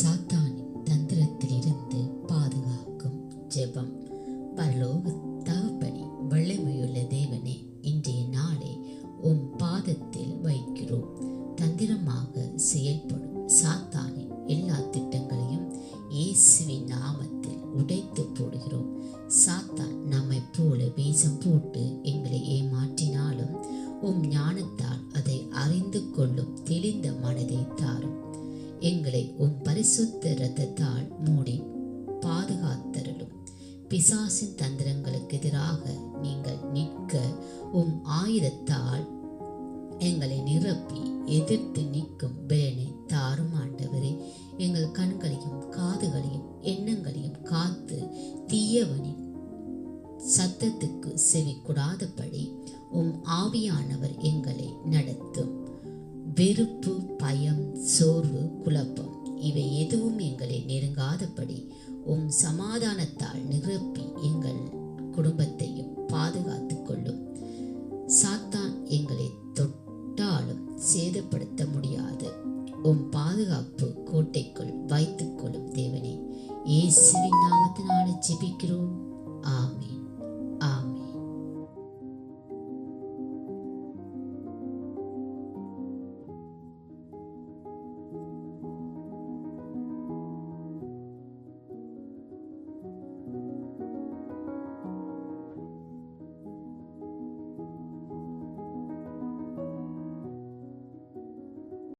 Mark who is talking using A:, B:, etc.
A: சாத்தானின் தந்திரத்திலிருந்து பாதுகாக்கும் ஜெபம். பரலோக தகப்பனே வல்லமையுள்ள தேவனே இன்றைய நாளை உம் பாதத்தில் வைக்கிறோம். தந்திரமாக செயல்படும் சாத்தானின் எல்லா திட்டங்களையும் இயேசுவின் நாமத்தில் உடைத்து போடுகிறோம். சாத்தான் நம்மை போல வேஷம் போட்டு எங்களை ஏமாற்றினாலும் உம் ஞானத்தால் அதை அறிந்து கொள்ளும் தெளிந்த மனதை தாரும். எங்களை உம் பரிசுத்த இரத்தத்தால் மூடி பாதுகாத்தருளும். பிசாசின் தந்திரங்களுக்கு எதிராக நீங்கள் நிற்க உம் ஆயுதத்தால் எங்களை நிரப்பி எதிர்த்து நிற்கும் பேனை தாரும் ஆண்டவரே. எங்கள் கண்களையும் காதுகளையும் எண்ணங்களையும் காத்து தீயவனின் சத்தத்துக்கு செவி உம் ஆவியானவர் எங்களை நடத்தும். வெறுப்பு பயம் சோர்வு குழப்பம். இவை எதுவும் எங்களை நெருங்காதபடி உம் சமாதானத்தால் நிரப்பி எங்கள் குடும்பத்தையும் பாதுகாத்து கொள்ளும். சாத்தான் எங்களை தொட்டாலும் சேதப்படுத்த முடியாது. உம் பாதுகாப்பு கோட்டைக்குள் வைத்துக்கொள்ளும் தேவனே இயேசுவின் நாமத்தினால ஜெபிக்கிறோம். ஆம்